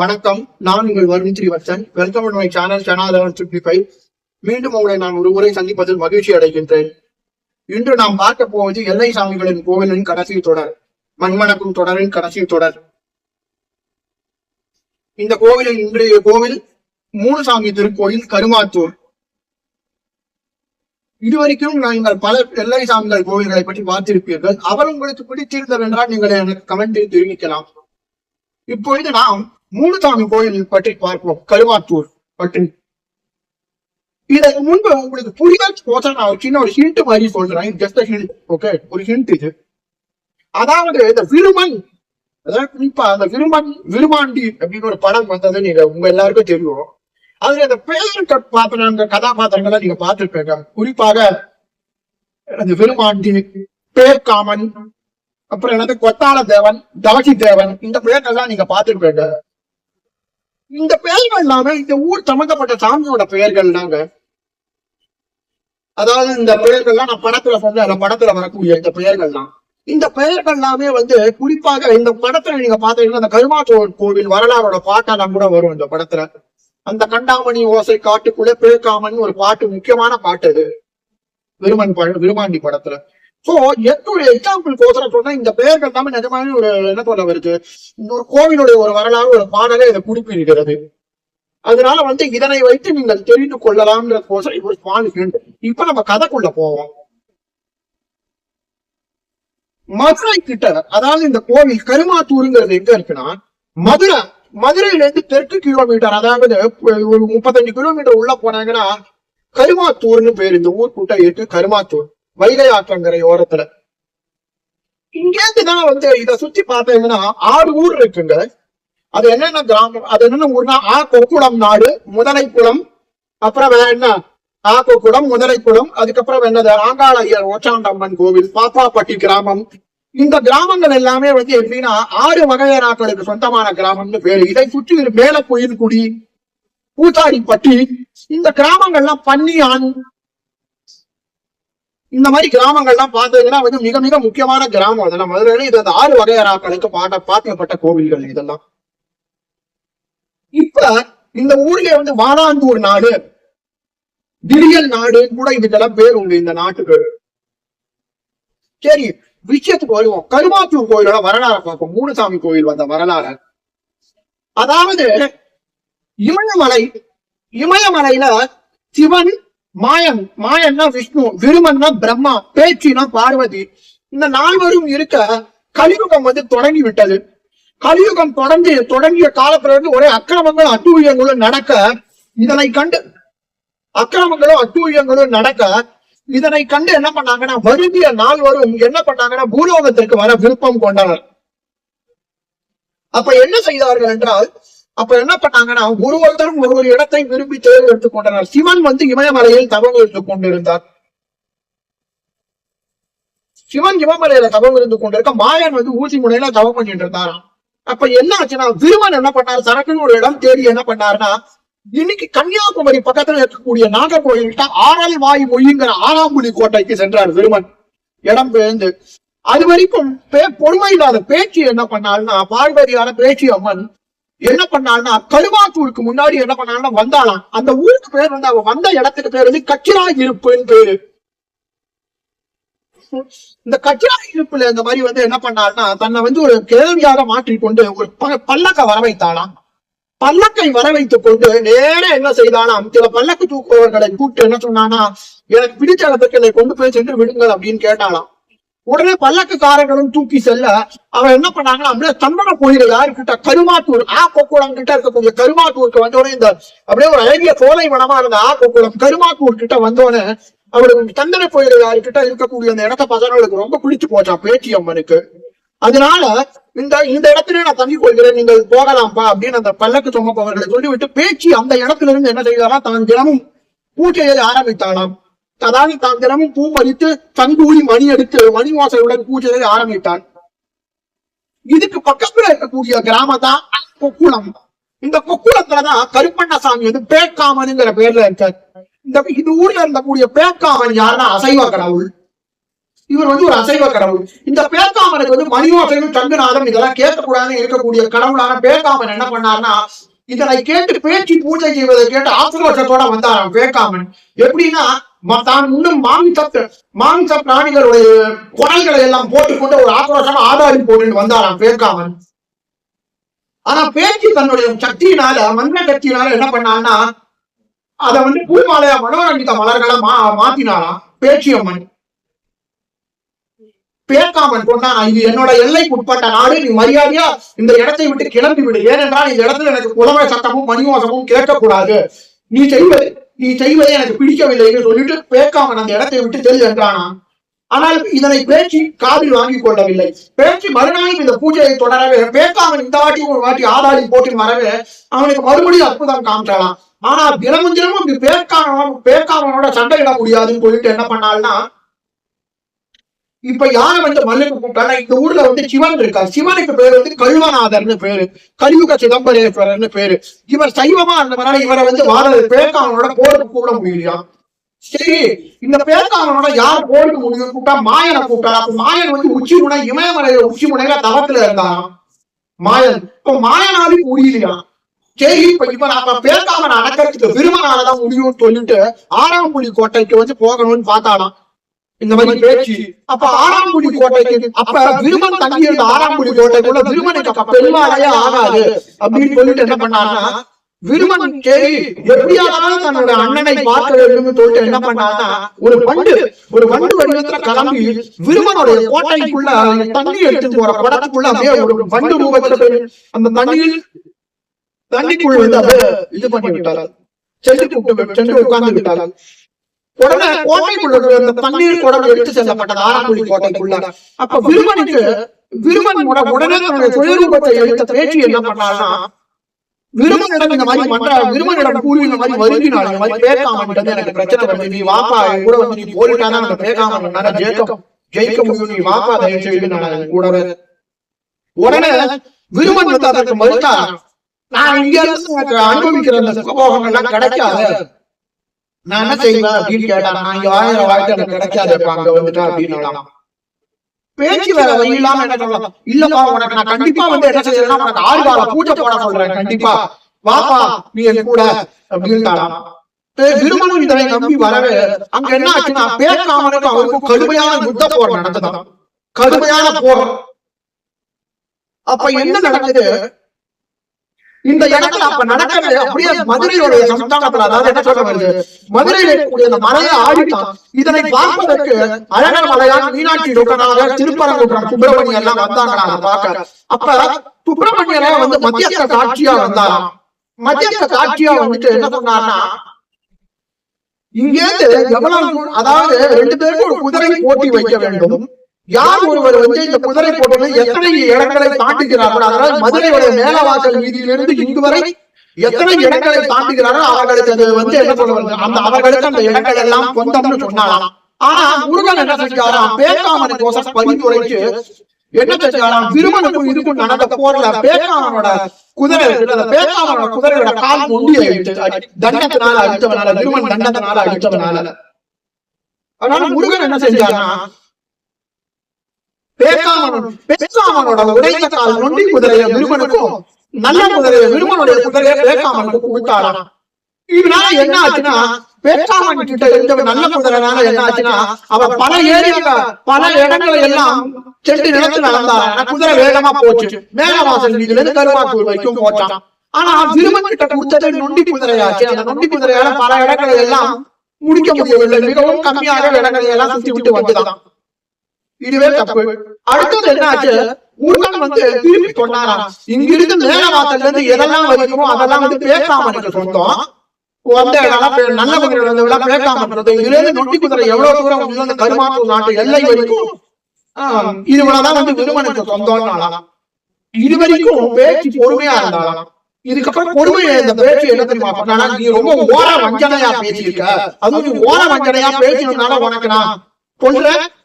வணக்கம். நான் உங்கள் Varun Srivatsan. Welcome to my channel channel eleven fifty five மீண்டும் உங்களை நான் ஒரு முறை சந்திப்பதில் மகிழ்ச்சி அடைகின்றேன். இன்று நாம் பார்க்க போவது எல்லை சாமிகளின் கோவிலின் கடைசி தொடர் மண்மணக்கும் தொடரின் கடைசி தொடர். இந்த கோவிலின் இன்றைய கோவில் மூணு சாமி திருக்கோயில் கருமாத்தூர். இதுவரைக்கும் நீங்கள் பல எல்லை சாமிகள் கோவில்களை பற்றி பார்த்திருப்பீர்கள். அவர் உங்களுக்கு பிடித்திருந்தவென்றால் நீங்கள் எனக்கு கமெண்டில் தெரிவிக்கலாம். இப்பொழுது நாம் மூணுசாமி கோயில் பற்றி பார்ப்போம் கழுவாத்தூர் பற்றி. இதற்கு முன்பு உங்களுக்கு புரியாச்சு போதா நான் ஒரு சின்ன ஒரு ஹிண்ட் மாதிரி சொல்றேன். ஜஸ்ட் ஹிண்ட் ஓகே ஒரு ஹிண்ட் இது. அதாவது இந்த விருமன் அதாவது குறிப்பா அந்த விருமன் விருமாண்டி அப்படின்னு ஒரு படம் வந்தது நீங்க உங்க எல்லாருக்கும் தெரியும். அதுல இந்த பேர் பாத்திரம் அந்த கதாபாத்திரங்களை நீங்க பார்த்திருப்பீங்க. குறிப்பாக அந்த விருமாண்டி பேர்காமன் அப்புறம் என்னது கொத்தாள தேவன் தவசி தேவன் இந்த பெயர்கள்லாம் நீங்க பார்த்திருப்பீங்க. இந்த பெயர்கள் இல்லாம இந்த ஊர் சம்பந்தப்பட்ட சாமியோட பெயர்கள் தாங்க. அதாவது இந்த பெயர்கள்லாம் நான் படத்துல சொன்ன அந்த படத்துல வரக்கூடிய இந்த பெயர்கள் தான் இந்த பெயர்கள் எல்லாமே வந்து குறிப்பாக இந்த படத்துல நீங்க பாத்தீங்கன்னா அந்த கருமாச்சோர் கோவில் வரலாறோட பாட்டெல்லாம் கூட வரும் இந்த படத்துல. அந்த கண்டாமணி ஓசை காட்டுக்குள்ளே பேர்காமன் ஒரு பாட்டு முக்கியமான பாட்டு அது. விருமன் ப- விருமாண்டி படத்துல. சோ என்னுடைய எக்ஸாம்பிள் கோசரம் சொன்னா இந்த பெயர்கள் எல்லாமே நிஜமாவே ஒரு என்ன சொல்ல வருது இந்த ஒரு கோவிலுடைய ஒரு வரலாறு ஒரு பாடலே இதை குறிப்பிடுகிறது அதனால வந்து இதனை வைத்து நீங்கள் தெரிந்து கொள்ளலாம்ன்ற கோசரம் ஒரு ஸ்மால் ஹிண்ட் இப்ப நம்ம கதைக்குள்ள போவோம். மதுரை கிட்ட அதாவது இந்த கோவில் கருமாத்தூருங்கிறது எங்க இருக்குன்னா மதுரை மதுரையில இருந்து தெற்கு கிலோமீட்டர் அதாவது ஒரு முப்பத்தஞ்சு கிலோமீட்டர் உள்ள போனாங்கன்னா கருமாத்தூர்னு பேர் இந்த ஊர் கூட்ட இருக்கு கருமாத்தூர். வைகை ஆற்றங்கரை ஓரத்துல. இங்கேருந்துதான் வந்து இத சுத்தி பார்த்தீங்கன்னா ஆறு ஊர் இருக்குங்க. அது என்னென்ன கிராமம்? அது என்னென்ன ஊர்னா ஆ கொக்குளம் நாடு முதலைக்குளம் அப்புறம் வேற என்ன? ஆக்கோக்குளம் முதலைக்குளம் அதுக்கப்புறம் என்னது? ஆங்காளையர் ஓச்சாண்டம்மன் கோவில் பாப்பாப்பட்டி கிராமம். இந்த கிராமங்கள் எல்லாமே வந்து எப்படின்னா ஆறு வகையராக்களுக்கு சொந்தமான கிராமம்னு பேரு. இதை சுற்றி மேல குடி பூத்தாடிப்பட்டி இந்த கிராமங்கள்லாம் பன்னியான் இந்த மாதிரி கிராமங்கள்லாம் பார்த்தீங்கன்னா வந்து மிக மிக முக்கியமான கிராமம் அதெல்லாம். மதுரையில இது அந்த ஆறு வகையராக்களுக்கு பாட்ட பாத்தியப்பட்ட கோவில்கள் இதெல்லாம். இப்ப இந்த ஊர்ல வந்து வானாந்தூர் நாடு திரியல் நாடு கூட இதுக்கெல்லாம் பேர் உண்டு இந்த நாட்டுக்கு. சரி விஷயத்துக்கு வருவோம். கருமாத்தூர் கோயிலோட வரலாறு பார்ப்போம். மூணுசாமி கோயில் வந்த வரலாறு. அதாவது இமயமலை இமயமலையில சிவன் மாயன் மாயன்னா விஷ்ணு விருமன்னா பிரம்மா பேச்சுனா பார்வதி. இந்த நால்வரும் இருக்க கலியுகம் வந்து தொடங்கி விட்டது கலியுகம் தொடங்கி தொடங்கிய காலத்திலிருந்து ஒரே அக்கிரமங்களும் அட்டூழியங்களும் நடக்க இதனை கண்டு அக்கிரமங்களும் அட்டூழியங்களும் நடக்க இதனை கண்டு என்ன பண்ணாங்கன்னா வருந்திய நால்வரும் என்ன பண்ணாங்கன்னா பூலோகத்திற்கு வர விருப்பம் கொண்டனர். அப்ப என்ன செய்தார்கள் என்றால் அப்ப என்ன பண்ணாங்கன்னா ஒருவருத்தரும் ஒரு ஒரு இடத்தை விரும்பி தேர்ந்தெடுத்துக் கொண்டனர். சிவன் வந்து இமயமலையில் தவம் இருந்து கொண்டிருந்தார். சிவன் இமயமலையில தவம் இருந்து கொண்டிருக்க மாயன் வந்து ஊசி முனையில தவம் பண்ணிட்டு இருந்தாராம் அப்ப என்ன ஆச்சுன்னா விருமன் என்ன பண்ணார்? சரக்குன்னு ஒரு இடம் தேடி என்ன பண்ணாருன்னா இன்னைக்கு கன்னியாகுமரி பக்கத்துல இருக்கக்கூடிய நாகர்கோயில்கிட்ட ஆறால் வாய் மொழிங்கிற ஆறாம்புலி கோட்டைக்கு சென்றார் விருமன். இடம் பெயர்ந்து அது வரைக்கும் பொறுமை இல்லாத பேச்சு என்ன பண்ணாருன்னா பார்வதியான பேச்சு அம்மன் என்ன பண்ணாள்னா கருவாத்தூருக்கு முன்னாடி என்ன பண்ணாள்னா வந்தாளாம் அந்த ஊருக்கு பேர் வந்து அவ வந்த இடத்துக்கு பேர் வந்து கச்சிரா இருப்புன்னு பேரு இந்த கச்சிரா இருப்புல இந்த மாதிரி வந்து என்ன பண்ணாள்னா தன்னை வந்து ஒரு கேள்வியாக மாற்றிக்கொண்டு ஒரு ப- பல்லக்க வர வைத்தாளாம் பல்லக்கை வர வைத்துக் கொண்டு நேரே என்ன செய்தானாம் சில பல்லக்கு தூக்குபவர்களை கூப்பிட்டு என்ன சொன்னானா எனக்கு பிடிச்ச இடத்துக்கு என்னை கொண்டு போய் சென்று விடுங்கள் அப்படின்னு கேட்டாலாம் உடனே பல்லக்குக்காரர்களும் தூக்கி செல்ல அவன் என்ன பண்ணாங்கன்னா அப்படியே தந்தன கோயில யாருக்கிட்ட கருமாத்தூர் ஆ கொக்குளம் கிட்ட இருக்கக்கூடிய கருமாத்தூருக்கு வந்தோடனே இந்த அப்படியே ஒரு அழகிய சோலை வனமா இருந்த ஆ கொக்குளம் கருமாத்தூர் கிட்ட வந்தோடனே அவருக்கு தந்தன கோயில யாருக்கிட்ட இருக்கக்கூடிய அந்த இடத்த பசங்களுக்கு ரொம்ப பிடிச்சு போச்சான் பேச்சி அம்மனுக்கு அதனால இந்த இந்த இடத்துல நான் தங்கி கொள்கிறேன் நீங்கள் போகலாம்ப்பா அப்படின்னு அந்த பல்லக்கு சுமப்பவர்களை சொல்லிவிட்டு பேச்சு அந்த இடத்துல இருந்து என்ன செய்தாரா தான் தினமும் பூஜையை ஆரம்பித்தாளாம் அதாவது தான் தினமும் பூ பறித்து தங்கூடி மணி எடுத்து மணி வாசலுடன் பூஜையை ஆரம்பித்தான். இதுக்கு பக்கத்துல இருக்கக்கூடிய கிராமம் தான் கொக்குளம். இந்த கொக்குளத்துலதான் கருப்பண்ணசாமி வந்து பேக்காமனுங்கிற பேர்ல இருக்கார். இந்த இது ஊர்ல இருந்தக்கூடிய பேக்காமன் யாருன்னா அசைவ கடவுள். இவர் வந்து ஒரு அசைவ கடவுள். இந்த பேக்காமனுக்கு வந்து மணிவாசலும் தங்குநாதம் இதெல்லாம் கேட்கக்கூடாதுன்னு இருக்கக்கூடிய கடவுளான பேக்காமன் என்ன பண்ணாருன்னா இதனை கேட்டு பேச்சு பூஜை செய்வதை கேட்டு ஆக்ரோஷத்தோட வந்தாராம் பேக்காமன். எப்படின்னா தான் இன்னும் மாமிச மாமிச பிராணிகளுடைய குரல்களை எல்லாம் போட்டுக்கொண்டு ஒரு ஆக்ரோஷமா ஆதாரி போட்டு வந்தாராம் பேர்காமன். ஆனா பேச்சு தன்னுடைய சக்தியினால மந்திர சக்தியினால என்ன பண்ணான்னா அதை வந்து பூமாலையா மனோரஞ்சித மலர்களை மா மாத்தினாராம் பேச்சியம்மன் பேக்காமன் கொண்டான் இது என்னோட எல்லைக்கு உட்பட்ட நாடு நீ மரியாதையா இந்த இடத்தை விட்டு கிளம்பி விடு ஏனென்றால் இந்த இடத்துல எனக்கு புலமை சத்தமும் மணிவாசமும் கேட்கக்கூடாது. நீ செய்வது நீ செய்வதை எனக்கு பிடிக்கவில்லை என்று சொல்லிட்டு பேக்காமன் அந்த இடத்தை விட்டு செல் என்றானா ஆனால் இதனை பேச்சு காதில் வாங்கிக் கொள்ளவில்லை. பேச்சு மறுநாளும் இந்த பூஜையை தொடரவே பேக்காமன் இந்த வாட்டி ஒரு வாட்டி ஆதாரி போட்டு வரவே அவனுக்கு மறுபடியும் அற்புதம் காமிச்சாலாம் ஆனா தினமும் தினமும் பேக்காமனோட பேக்காமனோட சண்டையிட முடியாதுன்னு சொல்லிட்டு என்ன பண்ணால்னா இப்ப யாரை வந்து மல்லுக்கு கூப்பிட்டாங்க இந்த ஊர்ல வந்து சிவன் இருக்கார் சிவனுக்கு பேரு வந்து கல்வநாதர்னு பேரு. கலியுக சிதம்பரேஸ்வரர்னு பேரு. இவர் சைவமா இருந்தவனால இவரை வந்து வாரது பேக்காமனோட போருக்கு கூப்பிட முடியலையா? சரி இந்த பேக்காமனோட யார் போருக்கு முடியும் கூப்பிட்டா மாயனை கூப்பிட்டா அப்ப மாயன் வந்து உச்சி முனை இமயமலையில உச்சி முனையில தவத்துல இருந்தான் மாயன். இப்ப மாயனாலும் முடியலையா? சரி இப்ப இப்ப நம்ம பேக்காமன் அடக்கிறதுக்கு விருமனாலதான் முடியும்னு சொல்லிட்டு ஆறாம் புலி கோட்டைக்கு வந்து போகணும்னு பார்த்தாலாம் இந்த மாதிரி பேச்சு. அப்ப ஆறாம்புலி கோட்டைக்கு அப்ப விருமன் தங்கி இருந்த ஆறாம்புலி கோட்டைக்குள்ள விருமனுக்கு பெருமாளையே ஆகாது அப்படின்னு சொல்லிட்டு என்ன பண்ணாருன்னா விருமன் சரி எப்படியானாலும் தன்னோட அண்ணனை பார்க்க வேண்டும் சொல்லிட்டு என்ன பண்ணாருன்னா ஒரு வண்டு ஒரு வண்டு வடிவத்துல கிளம்பி விருமனுடைய கோட்டைக்குள்ள தண்ணி எடுத்து போற படத்துக்குள்ள அப்படியே ஒரு வண்டு ரூபத்துல அந்த தண்ணியில் தண்ணிக்குள்ள வந்து அப்படியே இது பண்ணி விட்டார்கள் சென்று கூப்பிட்டு சென்று உட்கார்ந்து விட்டார்கள் உடனே கோட்டைக்குள்ள இருந்த தண்ணீர் குடம் எடுத்து செல்லப்பட்டது ஆறாங்குடி கோட்டைக்குள்ள. அப்ப விருமனுக்கு விருமன் உட- உடனே தன்னுடைய சுயரூபத்தை எடுத்த பேச்சு என்ன பண்ணாருன்னா விருமனிடம் இந்த மாதிரி பண்ற விருமனிடம் கூறி இந்த மாதிரி வருகினாள் இந்த மாதிரி பேக்காமன் எனக்கு பிரச்சனை வருது நீ வாப்பா கூட வந்து நீ போரிட்டாதான் அந்த பேக்காமன் ஜெயிக்க ஜெயிக்க முடியும் நீ வாப்பா தயவு செய்து நான் கூடவே உடனே விருமன் வந்து அதற்கு மறுத்தார். நான் இங்க இருந்து அனுபவிக்கிற அந்த சுகபோகங்கள்லாம் கிடைக்காது. நான் என்ன செய்வேன் அப்படின்னு கேட்டான் வாழ்க்கை எனக்கு அங்க வந்துட்டா அப்படின்னு பேச்சு வேற வழி இல்லாம என்ன சொல்லலாம்? இல்லப்பா உனக்கு நான் கண்டிப்பா வந்து என்ன செய்யறேன்னா உனக்கு ஆறு கால பூஜை போட சொல்றேன் கண்டிப்பா. வாப்பா நீ என் கூட அப்படின்ட்டாலாம் விருமனும் இதனை நம்பி வரவே அங்க என்ன ஆச்சுன்னா பேக்காமனுக்கும் அவருக்கும் கடுமையான யுத்த போர் நடந்ததாம். கடுமையான போர். அப்ப என்ன நடக்குது இந்த இடத்துல அப்ப நடக்கிறது அப்படியே மதுரையுடைய சம்ஸ்தானத்துல அதாவது என்ன சொல்ல வருது மதுரையில் இருக்கக்கூடிய அந்த மலையை ஆடிட்டான் இதனை பார்ப்பதற்கு அழகர் மலையான் மீனாட்சி ருக்கனாக திருப்பரங்குன்றம் சுப்பிரமணியம் எல்லாம் வந்தாங்க. அதை பார்க்க. அப்ப சுப்பிரமணியரே வந்து மத்தியஸ்த சாட்சியா வந்தாராம் மத்தியஸ்த சாட்சியா வந்துட்டு என்ன சொன்னார்னா இங்கேருந்து எவ்வளவு அதாவது ரெண்டு பேருக்கும் ஒரு குதிரை போட்டி வைக்க வேண்டும். யார் ஒருவர் வந்து இந்த குதிரை போட்டியில் எத்தனை இடங்களை தாண்டுகிறார்கள்? அதனால் மதுரையுடைய மேலவாசல் வீதியிலிருந்து இங்கு வரை எத்தனை இடங்களை தாண்டுகிறார்கள் அவர்களுக்கு அது வந்து என்ன சொல்லுவாங்க அந்த அவர்களுக்கு அந்த இடங்கள் எல்லாம் சொந்தம்னு சொன்னாலாம் ஆனா முருகன் என்ன செஞ்சாராம்? பேக்காமன் கோசம் பரிந்துரைச்சு என்ன செஞ்சாராம்? திருமணம் இதுக்கும் நடந்த போர்ல பேக்காமனோட குதிரை அந்த பேக்காமனோட குதிரையோட கால் முண்டி அடித்து தண்டத்தினால அடித்தவனால திருமண் தண்டத்தினால அடித்தவனால. அதனால முருகன் என்ன செஞ்சாராம்? பேக்காமன் பேக்காமனோட உடைந்த கால் நொண்டி குதிரைய விருமனுக்கும் நல்ல குதிரைய விருமனுடைய குதிரைய பேக்காமனுக்கு கொடுத்தாராம் இதனால என்ன ஆச்சுன்னா பேக்காமன் கிட்ட இருந்த நல்ல குதிரைனால என்ன ஆச்சுன்னா அவ பல ஏரியால பல இடங்களை எல்லாம் சென்று நிலத்துல நடந்தா ஆனா குதிரை வேகமா போச்சு. மேலவாசல் வீதியில இருந்து கருமாத்தூர் வரைக்கும் போச்சான் ஆனா விருமன் கிட்ட கொடுத்தது நொண்டி குதிரையாச்சு. அந்த நொண்டி குதிரையால பல இடங்களை எல்லாம் முடிக்க முடியவில்லை. மிகவும் கம்மியாக இடங்களை எல்லாம் சுத்தி விட்டு வந்துதான் இதுவே தப்பு. அடுத்தது என்ன ஆச்சு முருகன் வந்து திருப்பி கொண்டாராம் இங்கிருந்து மேலவாசல்ல இருந்து எதெல்லாம் வரைக்கும் அதெல்லாம் வந்து பேசாமல் சொந்தம். வந்த இடம் நல்ல குதிரை வந்தவெல்லாம் இதுல இருந்து நொட்டி குதிரை எவ்வளவு தூரம் வந்து கருமாத்தூர் நாட்டு எல்லை வரைக்கும். ஆஹ், இது இவ்வளவுதான் வந்து விருமனுக்கு சொந்தம்னாலாம் இது வரைக்கும் பேச்சு பொறுமையா இருந்தாலாம் இதுக்கப்புறம் பொறுமை இந்த பேச்சு என்ன தெரியுமா நீ ரொம்ப ஓர வஞ்சனையா பேசியிருக்க. அதுவும் நீ ஓர வஞ்சனையா பேசினதுனால உனக்கு நான்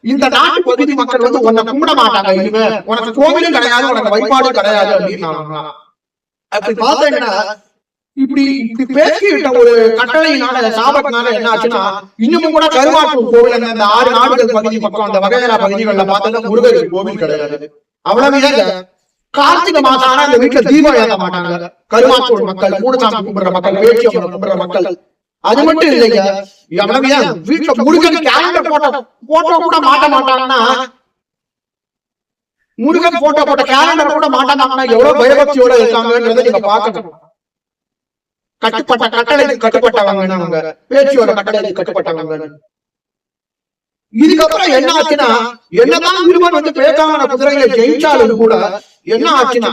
இந்த நாட்டு பகுதி மக்கள் வந்து உன்னை கும்பிட மாட்டாங்க இனிமே. உனக்கு கோவிலும் கிடையாது உனக்கு வழிபாடும் கிடையாது அப்படின்னு அப்படி பார்த்தீங்கன்னா இப்படி இப்படி ஒரு கட்டளையினால சாபத்தினால என்ன ஆச்சுன்னா இன்னமும் கூட கருவாட்டூர் கோவில் அந்த ஆறு நாடுகள் பகுதி பக்கம் அந்த வகையரா பகுதிகளில் பார்த்தா முருகர் கோவில் கிடையாது. அவ்வளவு கார்த்திகை மாசம் ஆனா அந்த வீட்டுல தீபம் ஏற்ற மாட்டாங்க. கருமாத்தூர் மக்கள் மூடசாமி கும்பிடுற மக்கள் வேட்சியம் கும்பிடுற மக்கள் அது மட்டும் இல்லைங்க. எவ்வளவு வீட்டுல முருகன் கேலண்டர் போட்டோ போட்டோ கூட மாட்ட மாட்டாங்கன்னா முருகன் போட்டோ போட்ட கேலண்டர் கூட மாட்டாங்கன்னா எவ்வளவு பயபக்தியோட இருக்காங்கன்றதை நீங்க பார்க்கணும் கட்டுப்பட்ட கட்டளைக்கு கட்டுப்பட்டவங்க அவங்க? பேச்சியோட கட்டளைக்கு கட்டுப்பட்டவங்க இதுக்கப்புறம் என்ன ஆச்சுன்னா என்னதான் விருமன் வந்து பேக்கான குதிரைகளை ஜெயிச்சாலும் கூட என்ன ஆச்சுன்னா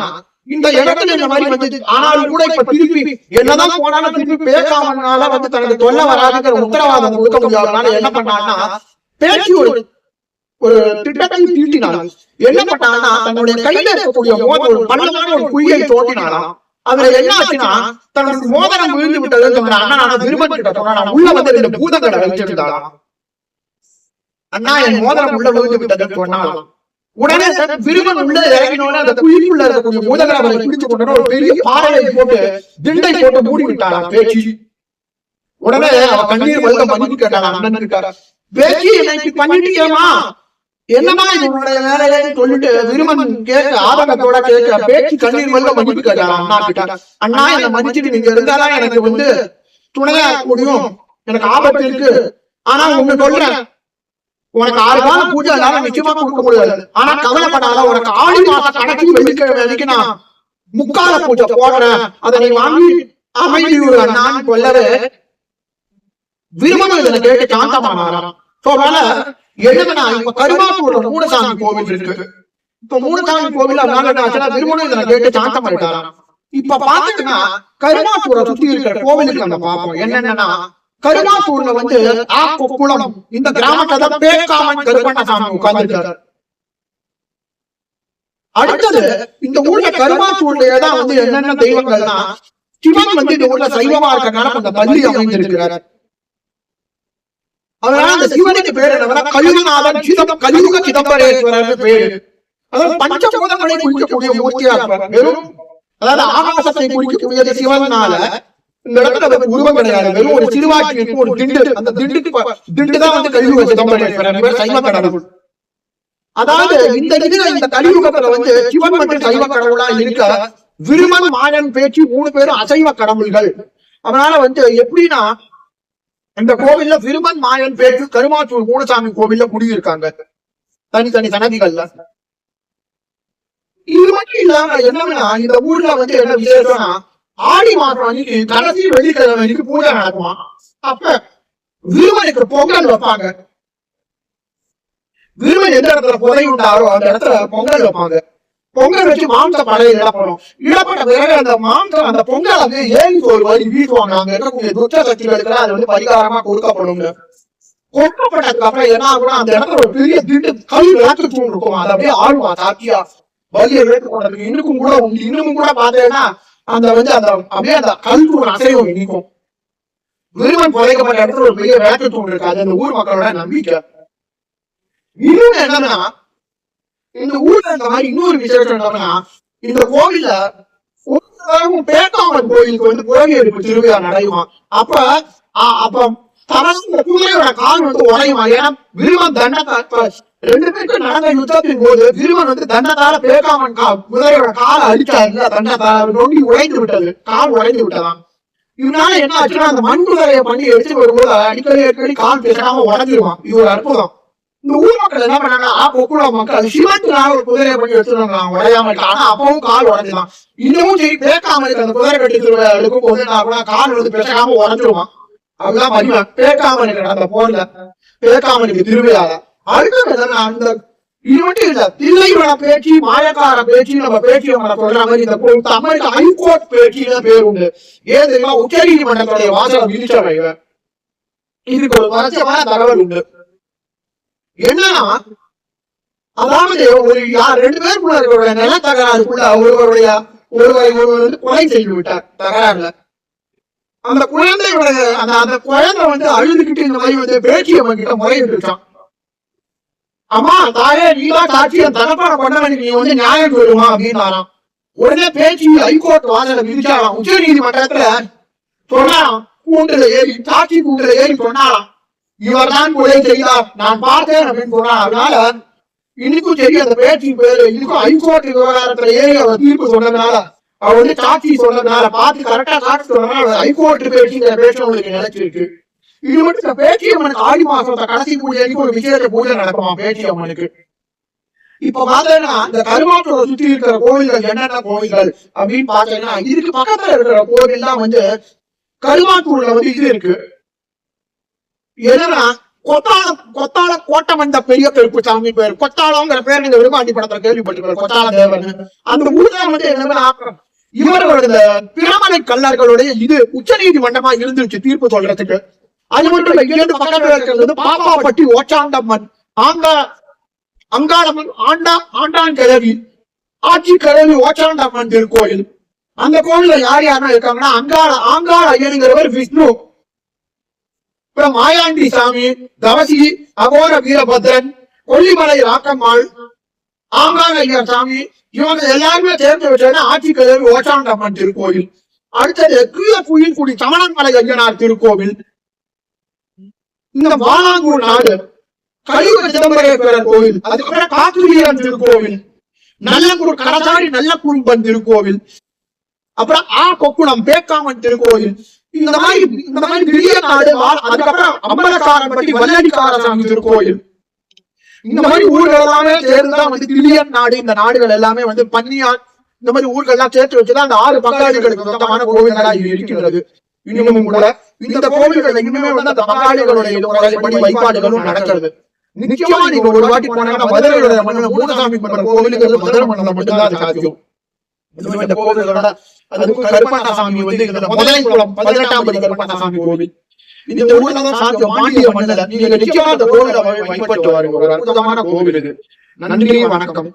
இந்த இடத்துல இந்த மாதிரி வந்து ஆனாலும் கூட இப்ப திருப்பி என்னதான் போனாலும் திருப்பி பேக்காமனால வந்து தனக்கு தொல்லை வராதுங்கிற உத்தரவாதம் கொடுக்க முடியாதனால என்ன பண்ணான்னா பேச்சு ஒரு ஒரு திட்டத்தை தீட்டினாலும் என்ன பண்ணான்னா தன்னுடைய கையில இருக்கக்கூடிய மோதிரம் ஒரு பள்ளமான ஒரு குழியை தோண்டினாலாம் அதுல என்ன ஆச்சுன்னா தனக்கு மோதிரம் விழுந்து விட்டது தன்னோட அண்ணனான விருமன் கிட்ட சொன்னா உள்ள வந்து ரெண்டு பூதங்களை வச்சிருந்தாலாம் அண்ணா என் மோதிரம் உள்ள விழுந்து விட்டதுன்னு சொன்னாலாம் உடனே விருமன் உள்ள இறங்கினோட அந்த குழிக்குள்ள இருக்கக்கூடிய பூதங்களை அவரை பிடிச்சு கொண்டு ஒரு பெரிய பாறையை போட்டு திண்டை போட்டு மூடி விட்டாளாம் பேச்சு. உடனே அவ கண்ணீர் மல்க மன்னிப்பு கேட்டாளாம் அண்ணன் இருக்காரா பேச்சு என்னை இப்படி பண்ணிட்டீங்கம்மா? என்னமா இது உன்னுடைய வேலையை சொல்லிட்டு விருமன் கேட்க ஆதங்கத்தோட கேட்க பேச்சு கண்ணீர் மல்க மன்னிப்பு கேட்டாளாம் அண்ணா கிட்ட. அண்ணா என்னை மன்னிச்சுட்டு நீங்க இருந்தாதான் எனக்கு வந்து துணையா முடியும். எனக்கு ஆபத்து இருக்கு. ஆனா ஒண்ணு சொல்றேன். உனக்கு ஆறு காலம் பூஜை எல்லாம் நிச்சயமா கொடுக்க முடியாது. ஆனா கவலைப்படாத உனக்கு ஆடி மாச கணக்கு வெள்ளிக்கிழமை அன்னைக்கு நான் முக்கால பூஜை போடுறேன். அதை நீ வாங்கி அமைதி நான் சொல்லவே விரும்பணும் இதனை கேட்டு சாந்தமானாராம். சோ அதனால என்னதுன்னா இப்ப கருமாத்தூர்ல மூடசாமி கோவில் இருக்கு. இப்ப மூடசாமி கோவில் அதனால என்ன விரும்பணும் இதனை கேட்டு சாந்தம் பண்ணிட்டாராம் இப்ப பாத்தீங்கன்னா கருமாத்தூரை சுத்தி இருக்கிற கோவிலுக்கு நம்ம பார்ப்போம். என்னென்னன்னா கருணாப்பூர்ல வந்து ஆ கொப்புளம் இந்த கிராமத்தை தான் பேக்காமன் கருப்பண்ணசாமி உட்கார்ந்துருக்காரு. அடுத்தது இந்த ஊர்ல கருமாத்தூர்லயே தான் வந்து என்னென்ன தெய்வங்கள்னா சிவன் வந்து இந்த ஊர்ல சைவமா இருக்கனால அந்த பள்ளி அமைந்திருக்கிறார். அதனால அந்த சிவனுக்கு பேர் என்னன்னா கலியுகநாதன் சிதம் கலியுக சிதம்பரேஸ்வரர் பேரு. அதாவது பஞ்சபூதங்களை குறிக்கக்கூடிய மூர்த்தியா இருப்பார் வெறும் அதாவது ஆகாசத்தை குறிக்கக்கூடியது சிவனால இந்த இடத்துல உருவம் கிடையாது வெறும் ஒரு சிறுவாக்கி இருக்கு ஒரு திண்டு அந்த திண்டுக்கு ப- திண்டுதான் வந்து சிதம்பரேஸ்வரர் இவர் சைவ கடவுள். அதாவது இந்த இதுல இந்த கலியுகத்துல வந்து சிவன் மற்றும் சைவ கடவுளா இருக்க? விருமன் மாயன் பேச்சு மூணு பேரும் அசைவ கடவுள்கள். அதனால வந்து எப்படின்னா இந்த கோவில்ல விருமன் மாயன் பேச்சு கருமாத்தூர் மூலசாமி கோவில்ல குடியிருக்காங்க. தனித்தனி சன்னதிகள்ல. இது மட்டும் இல்லாம என்னன்னா இந்த ஊர்ல வந்து என்ன விசேஷம்னா ஆடி மாசம் அன்னைக்கு கடைசி வெள்ளிக்கிழமை அன்னைக்கு பூஜை நடக்குமா? அப்ப விருமனுக்கு பொங்கல் வைப்பாங்க. விருமன் எந்த இடத்துல புதை உண்டாரோ அந்த இடத்துல பொங்கல் வைப்பாங்க. பொங்கல் வச்சு மாம்ச பழைய இடப்படும். இழப்பட்ட பிறகு அந்த மாம்சம் அந்த பொங்கல் வந்து ஏழு ஒரு வழி வீசுவாங்க. அங்க இருக்கக்கூடிய துச்ச சக்திகளுக்கு அது வந்து பரிகாரமா கொடுக்கப்படும். கொடுக்கப்பட்டதுக்கு அப்புறம் என்ன ஆகும்னா அந்த இடத்துல ஒரு பெரிய திண்டு கல் விளக்கு தூண் இருக்கும். அதை அப்படியே ஆடுமா சாத்தியா? வலியை ஏற்றுக்கொண்டதுக்கு இன்னும் கூட உண்டு. இன்னமும் கூட பார்த்தேன்னா அந்த வந்து அந்த அப்படியே அந்த கல் தூண் அசைவம் நிற்கும் விருமன் புதைக்கப்பட்ட இடத்துல ஒரு பெரிய விளக்கு தூண் இருக்கு. அது அந்த ஊர் மக்களோட நம்பிக்கை. இன்னொன்னு என்னன்னா இந்த ஊர்ல இந்த மாதிரி இன்னொரு விசேஷம் என்னன்னா இந்த கோவில்ல பேட்டாமன் கோயிலுக்கு வந்து புறவி எடுப்பு திருவிழா நடையுமா அப்ப அப்ப தனது குதிரையோட கால் வந்து உடையுமா? ஏன்னா விருமன் தண்டத்தை ரெண்டு பேருக்கும் நடந்த யுத்தத்தின் போது விருமன் வந்து தண்டத்தால பேக்காமன் கா குதிரையோட காலை அடிச்சாரு. தண்டத்தால நொண்டி உடைந்து விட்டது. கால் உடைந்து விட்டதாம். இதனால என்ன ஆச்சுன்னா அந்த மண் குதிரையை பண்ணி எடுத்து வரும்போது அடிக்கடி அடிக்கடி கால் பேசாம உடஞ்சிருவான். இது ஒரு அற்புதம். இந்த ஊர் மக்கள் என்ன பண்ணாங்க ஆ பொக்குள மக்கள் சிவத்தினால ஒரு குதிரையை பண்ணி எடுத்துருவாங்க உடையாம ஆனா அப்பவும் கால் உடஞ்சிதான் இன்னமும் சரி பேக்காம இருக்கு அந்த குதிரை கட்டி திருவிழா எடுக்கும் போது என்ன ஆகும்னா கால் வந்து பேசாம உடஞ்சிருவான். அதெல்லாம் மகிமை பேட்டாமனுக்கு நடந்த போர்ல பேட்டாமனுக்கு திருவிழால. அடுத்தது அந்த இது மட்டும் இல்ல தில்லைவன பேச்சு மாயக்கார பேச்சு நம்ம பேச்சு சொல்ற மாதிரி இந்த கோ- தமிழுக்கு ஹைகோர்ட் பேச்சுன்னு பேர் உண்டு. ஏன் தெரியுமா? உச்ச நீதிமன்றத்துடைய வாசகம் விதிச்சவை இதுக்கு ஒரு ரகசியமான தகவல் உண்டு. என்னன்னா அதாவது ஒரு யார் ரெண்டு பேருக்குள்ள இருக்கிற நில தகராறுக்குள்ள ஒருவருடைய ஒருவரை ஒருவர் வந்து கொலை செய்து விட்டார். தகராறுல. அந்த குழந்தையோட அந்த அந்த குழந்தை வந்து அழுதுகிட்டு இந்த மாதிரி வந்து பேச்சியம்மன் கிட்ட முறையிட்டுருக்கான் அம்மா தாயே நீதான் சாட்சி என் பண்ண கொண்டவனுக்கு நீ வந்து நியாயம் சொல்லுமா அப்படின்னாராம். உடனே பேச்சு ஹைகோர்ட் வாசல விதிச்சாலாம் உச்ச நீதிமன்றத்துல சொன்னாராம் கூண்டுல ஏறி சாட்சி கூண்டுல ஏறி சொன்னாராம். இவர் தான் கொலை செய்தார் நான் பார்த்தேன் அப்படின்னு சொன்னார் அதனால இன்னைக்கும் சரி அந்த பேச்சு பேரு இன்னைக்கும் ஹைகோர்ட் விவகாரத்துல ஏறி அவர் தீர்ப்பு சொன்னதுனால அவர் வந்து சாட்சி சொன்னதுனால பார்த்து கரெக்டா சாட்சி சொன்னதுனால ஹைகோர்ட் பேச்சுங்கிற பேச்சு உங்களுக்கு நினைச்சிருக்கு இது மட்டும் இந்த பேச்சு அம்மனுக்கு ஆடி மாசம் கடைசி பூஜை அன்னைக்கு ஒரு விசேஷ பூஜை நடக்குமா பேச்சு அம்மனுக்கு இப்ப பாத்தீங்கன்னா இந்த கருமாற்றோட சுத்தி இருக்கிற கோவில்கள் என்னென்ன கோவில்கள் அப்படின்னு பாத்தீங்கன்னா இதுக்கு பக்கத்துல இருக்கிற கோவில் தான் வந்து கருமாத்தூர்ல வந்து இது இருக்கு. என்னன்னா கொத்தாள கொத்தாள கோட்டை வந்த பெரிய கருப்பு சாமி பேர். கொத்தாளங்கிற பேர் நீங்க விரும்பாண்டி படத்துல கேள்விப்பட்டிருக்க கொத்தாள தேவன் அந்த ஊர்ல வந்து என்னன்னா இவரோட இந்த பிரமலை கல்லர்களுடைய இது உச்ச நீதிமன்றமா இருந்துச்சு தீர்ப்பு சொல்றதுக்கு. அது மட்டும் இல்ல இரண்டு பக்கத்துல இருக்கிறது பாப்பாப்பட்டி ஓச்சாண்டம்மன் ஆங்கா அங்காளம்மன் ஆண்டா ஆண்டான் கிழவி ஆட்சி கிழவி ஓச்சாண்டம்மன் திருக்கோயில். அந்த கோவில்ல யார் யாரெல்லாம் இருக்காங்கன்னா அங்காள ஆங்காள ஐயனுங்கிறவர் விஷ்ணு. அப்புறம் மாயாண்டி சாமி தவசி அகோர வீரபத்ரன் கொல்லிமலை ராக்கம்மாள் ஆங்காள ஐயர் சாமி இவங்க எல்லாருமே தேர்ந்து வச்சா ஆட்சி கிழவி ஓச்சாண்டம்மன் திருக்கோவில். அடுத்தது கீழ குயில் சமணன்மலை ஐயனார் திருக்கோவில். இந்த வாலாங்கூர் நாடு கழிவு சிதம்பரேஸ்வரர் கோவில் அதுக்கப்புறம் காத்துவீரன் திருக்கோவில் நல்லங்கூர் கடசாரி நல்ல குறும்பன் திருக்கோவில் அப்புறம் ஆ கொக்குளம் பேக்காமன் திருக்கோவில். இந்த மாதிரி இந்த மாதிரி பெரிய நாடு அதுக்கப்புறம் அம்பலக்காரன் அம்பலக்காரன்பட்டி வல்லடிக்காரசாமி திருக்கோயில் இந்த மாதிரி ஊர்கள் எல்லாமே சேர்ந்துதான் வந்து கிளியன் நாடு இந்த நாடுகள் எல்லாமே வந்து பன்னியான் இந்த மாதிரி ஊர்கள் எல்லாம் சேர்த்து வச்சுதான் அந்த ஆறு பங்காளிகளுக்கு சொந்தமான கோவில்களா இது இருக்கிறது இன்னமும் கூட இந்த கோவில்கள் இன்னுமே வந்து அந்த பங்காளிகளுடைய முறைப்படி வழிபாடுகளும் நடக்கிறது. நிச்சயமா நீங்க ஒரு வாட்டி போனாங்கன்னா மதுரையோட மன்னன் மூலசாமி பண்ற கோவிலுக்கு மதுரை மன்னன் மட்டும்தான் அது சாத்தியம் இந்த கோவில்களோட அதுக்கு கருப்பண்ணசாமி வந்து இந்த முதலை குளம் பதினெட்டாம் படி கருப்பண்ணசாமி கோவில். இந்த ஊர்ல தான் சாத்தியம் பாண்டிய மன்னல நீங்க நிச்சயமா அந்த கோவிலை வழிபட்டு வாருங்க ஒரு அற்புதமான கோவில் இது. நன்றி வணக்கம்.